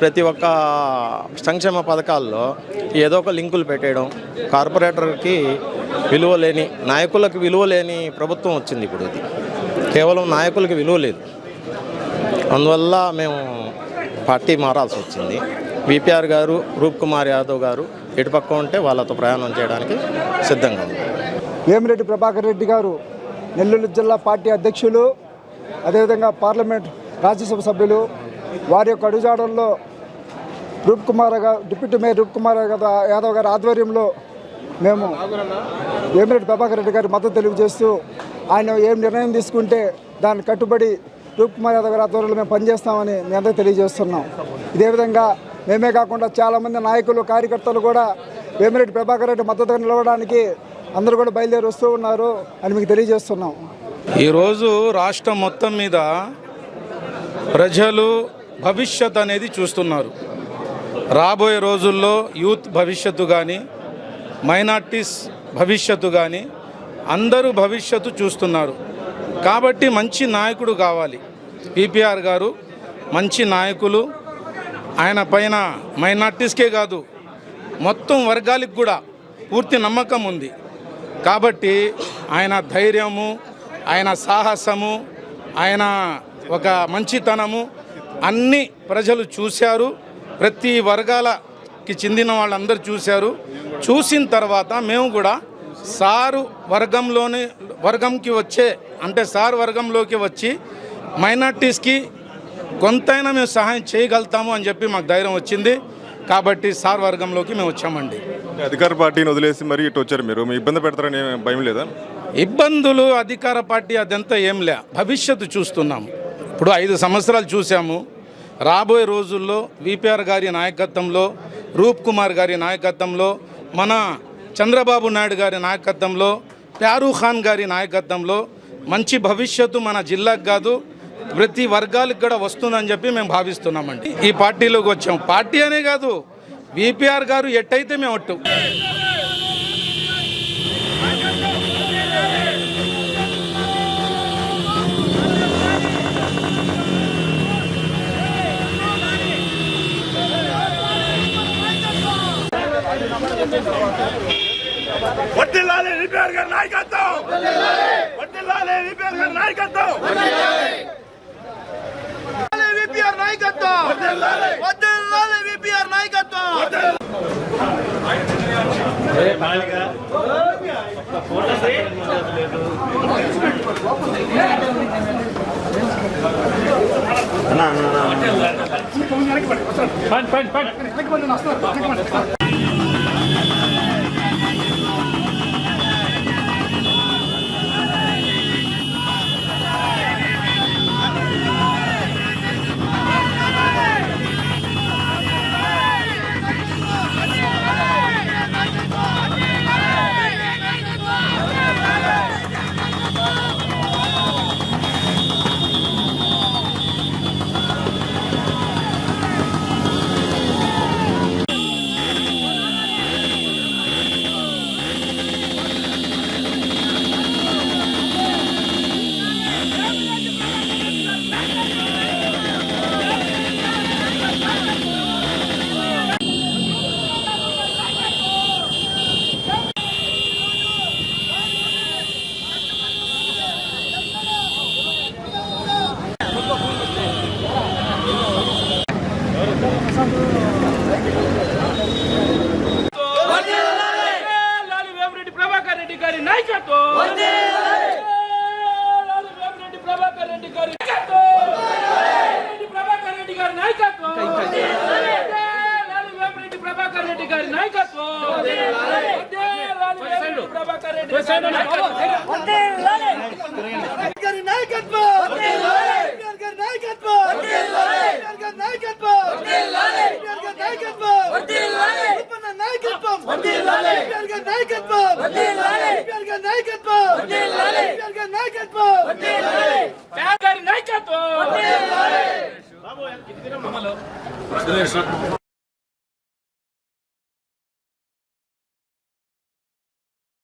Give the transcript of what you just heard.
ప్రతి ఒక్క సంక్షేమ పథకాల్లో ఏదో ఒక లింకులు పెట్టేయడం కార్పొరేటర్కి విలువ లేని నాయకులకు విలువ లేని ప్రభుత్వం వచ్చింది ఇప్పుడు ఇది. కేవలం నాయకులకి విలువ లేదు. అందువల్ల మేము పార్టీ మారాల్సి వచ్చింది. విపిఆర్ గారు రూప్ కుమార్ యాదవ్ గారు ఎటుపక్క ఉంటే వాళ్ళతో ప్రయాణం చేయడానికి సిద్ధంగా ఉంది. వేమిరెడ్డి ప్రభాకర్ రెడ్డి గారు నెల్లూరు జిల్లా పార్టీ అధ్యక్షులు అదేవిధంగా పార్లమెంట్ రాజ్యసభ సభ్యులు వారి యొక్క అడుగుజాడల్లో రూప్ కుమార్ గారు డిప్యూటీ మేయర్ రూప్ కుమార్ గారు- యాదవ్ గారి ఆధ్వర్యంలో మేము వేమిరెడ్డి ప్రభాకర్ రెడ్డి గారి మద్దతు తెలియజేస్తూ ఆయన ఏం నిర్ణయం తీసుకుంటే దాన్ని కట్టుబడి రూప్ కుమార్ యాదవ్ గారి ఆధ్వర్యంలో మేము పనిచేస్తామని మీ అందరికీ తెలియజేస్తున్నాం. ఇదే విధంగా మేమే కాకుండా చాలామంది నాయకులు కార్యకర్తలు కూడా వేమిరెడ్డి ప్రభాకర్ రెడ్డి మద్దతుగా నిలవడానికి అందరూ కూడా బయలుదేరి వస్తూ ఉన్నారు అని మీకు తెలియజేస్తున్నాం. ఈరోజు రాష్ట్రం మొత్తం మీద ప్రజలు భవిష్యత్ అనేది చూస్తున్నారు. రాబోయే రోజుల్లో యూత్ భవిష్యత్తు కానీ మైనార్టీస్ భవిష్యత్తు కానీ అందరూ భవిష్యత్తు చూస్తున్నారు. కాబట్టి మంచి నాయకుడు కావాలి. పిపిఆర్ గారు మంచి నాయకులు. ఆయన పైన మైనార్టీస్కే కాదు మొత్తం వర్గాలకు కూడా పూర్తి నమ్మకం ఉంది. కాబట్టి ఆయన ధైర్యము ఆయన సాహసము ఆయన ఒక మంచితనము అన్ని ప్రజలు చూశారు. ప్రతి వర్గాలకి చెందిన వాళ్ళందరూ చూశారు. చూసిన తర్వాత మేము కూడా సారు వర్గంలోని వర్గంకి వచ్చే అంటే సార్ వర్గంలోకి వచ్చి మైనార్టీస్కి కొంతైనా మేము సహాయం చేయగలుగుతాము అని చెప్పి మాకు ధైర్యం వచ్చింది. కాబట్టి సార్ వర్గంలోకి మేము వచ్చామండి. అధికార పార్టీని వదిలేసి మరి ఇటు వచ్చారు మీరు. మీ ఇబ్బంది పెడతారని భయం లేదా? ఇబ్బందులు అధికార పార్టీ అదంతా ఏం లే. భవిష్యత్తు చూస్తున్నాం ఇప్పుడు ఐదు సంవత్సరాలు చూసాము రాబోయే రోజుల్లో విపిఆర్ గారి నాయకత్వంలో రూప్ కుమార్ గారి నాయకత్వంలో మన చంద్రబాబు నాయుడు గారి నాయకత్వంలో ప్యారూ ఖాన్ గారి నాయకత్వంలో మంచి భవిష్యత్తు మన జిల్లాకు కాదు ప్రతి వర్గాలకు కూడా వస్తుందని చెప్పి మేము భావిస్తున్నామండి. ఈ పార్టీలోకి వచ్చాం. పార్టీ అనే కాదు విపిఆర్ గారు ఎట్టయితే మేము అట్టు. వడ్డిల్లాలి రిపేర్ గారి నాయకత్వం. వడ్డిల్లాలి రిపేర్ గారి నాయకత్వం. విపిఆర్ నాయకత్వం. వడ్డిల్లాలి విపిఆర్ నాయకత్వం. లాలి రెడ్డి గారి నాయకత్వం వేమిరెడ్డి ప్రభాకర్ రెడ్డి గారి ప్రభాకర్ రెడ్డి గారి నాయకత్వం వేమిరెడ్డి ప్రభాకర్ రెడ్డి గారి నాయకత్వం ప్రభాకర్ రెడ్డి గారి నాయకత్వం గారి నాయకత్వం నాయకత్వం నాయకత్వం విపిఆర్ గారి నాయకత్వం రూపన్న నాయకత్వం విపిఆర్ గారి నాయకత్వం విపిఆర్ గారి నాయకత్వం విపిఆర్ గారి నాయకత్వం గారి నాయకత్వం